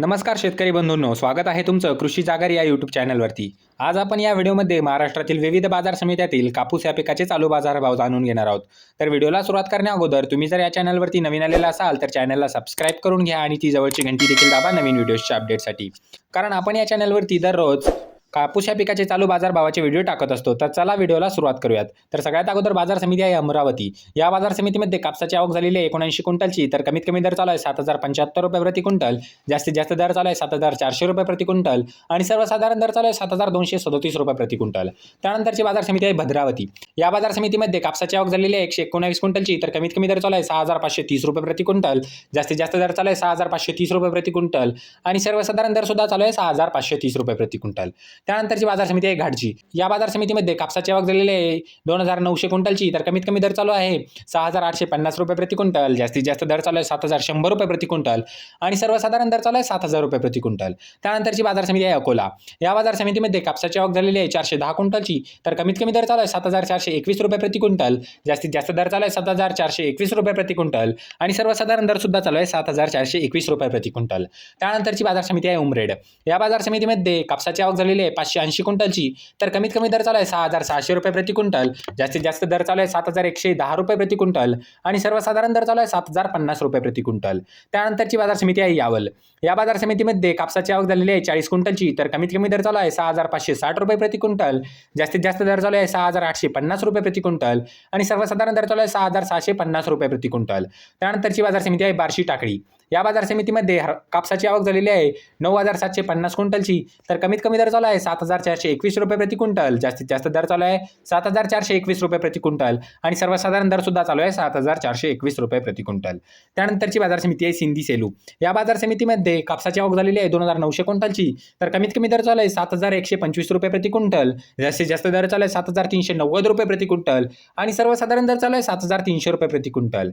नमस्कार शेतकरी बंधूंनो स्वागत आहे तुमचं कृषी जागर या यूट्यूब चॅनलवरती आज आपण या व्हिडिओमध्ये महाराष्ट्रातील विविध बाजार समित्यातील कापूस या पिकाचे चालू बाजारभाव जाणून घेणार आहोत. तर व्हिडिओला सुरुवात करण्या अगोदर तुम्ही जर या चॅनलवरती नवीन आलेला असाल तर चॅनलला सबस्क्राईब करून घ्या आणि ती जवळची घंटी देखील दाबा नवीन व्हिडिओच्या अपडेटसाठी कारण आपण या चॅनलवरती दररोज कापूस या पिकाचे चालू बाजार भावाचे व्हिडिओ टाकत असतो. तर चला व्हिडिओला सुरुवात करूयात. तर सगळ्यात अगोदर बाजार समिती आहे अमरावती. या बाजार समितीमध्ये कापसाची आवक झालेली आहे एकोणऐंशी क्विंटलची. तर कमीत कमी दर चालू आहे सात हजार पंच्याहत्तर रुपये प्रति क्विंटल. जास्तीत जास्त दर चालू आहे सात हजार चारशे रुपये प्रति क्विंटल. आणि सर्वसाधारण दर चालू आहे सात हजार दोनशे सदोतीस रुपये प्रति क्विंटल. त्यानंतरची बाजार समिती आहे भद्रावती. या बाजार समितीमध्ये कापसाची आवक झालेली आहे एकशे एकोणावीस क्विंटलची. तर कमीत कमी दर चालू आहे सहा हजार पाचशे तीस रुपये प्रति क्विंटल. जास्तीत जास्त दर चालू आहे सहा हजार पाचशे तीस रुपये प्रति क्विंटल. आणि सर्वसाधारण दर सुद्धा चालू आहे सहा हजार पाचशे तीस रुपये प्रति क्विंटल. त्यानंतरची बाजार समिती आहे घाटची या बाजार समितीमध्ये कापसाची आवक झालेली आहे. दोन हजार नऊशे क्विंटलची तर कमीत कमी दर चालू आहे. सहा हजार आठशे पन्नास रुपये प्रति क्विंटल. जास्तीत जास्त दर चालू आहे सात हजार शंभर रुपये प्रति क्विंटल. आणि सर्वसाधारण दर चालू आहे सात हजार रुपये प्रति क्विंटल. त्यानंतरची बाजार समिती आहे अकोला. या बाजार समितीमध्ये कापसाची आवक झालेली आहे चारशे दहा क्विंटलची तर कमीत कमी दर चालू आहे सात हजार चारशे एकवीस रुपये प्रति क्विंटल. जास्तीत जास्त दर चालू आहे सात हजार चारशे एकवीस रुपये प्रति क्विंटल. आणि सर्वसाधारण दर सुद्धा चालू आहे सात हजार चारशे एकवीस रुपये प्रति क्विंटल. त्यानंतरची बाजार समिती आहे उमरेड. या बाजार समितीमध्ये कापसाची आवक झालेली आहे पाचशे ऐंशी क्विंटलची तर कमीत कमी दर चालू आहे सहा हजार सहाशे रुपये प्रति क्विंटल. जास्तीत जास्त दर चालू आहे सात हजार एकशे दहा रुपये प्रति क्विंटल. आणि सर्वसाधारण दर चालू आहे सात हजार पन्नास रुपये प्रति क्विंटल. त्यानंतरची बाजार समिती आहे यावल. या बाजार समितीमध्ये कापसाची आवक झालेली आहे चाळीस क्विंटलची तर कमीत कमी दर चालू आहे सहा हजार पाचशे साठ रुपये प्रति क्विंटल. जास्तीत जास्त दर चालू आहे सहा हजार आठशे पन्नास रुपये प्रति क्विंटल. आणि सर्वसाधारण दर चालू आहे सहा हजार सहाशे पन्नास रुपये प्रति क्विंटल. त्यानंतरची बाजार समिती आहे बार्शी टाकळी. या बाजार समितीमध्ये हर- कापसाची आवक झालेली आहे. नऊ हजार सातशे पन्नास क्विंटलची. तर कमीत कमी दर चालू आहे. सात हजार चारशे एकवीस रुपये प्रति क्विंटल. जास्तीत जास्त दर चालू आहे. सात हजार चारशे एकवीस रुपये प्रति क्विंटल. आणि सर्वसाधारण दर सुद्धा चालू आहे. सात हजार चारशे एकवीस रुपये प्रति क्विंटल. त्यानंतरची बाजार समिती आहे सिंधी सेलू. या बाजार समितीमध्ये कापसाची आवक झालेली आहे दोन हजार नऊशे क्विंटलची. तर कमीत कमी दर चालू आहे सात हजार एकशे पंचवीस रुपये प्रति क्विंटल. जास्तीत जास्त दर चालू आहे सात हजार तीनशे नव्वद रुपये प्रति क्विंटल. आणि सर्वसाधारण दर चालू आहे सात हजार तीनशे रुपये प्रति क्विंटल.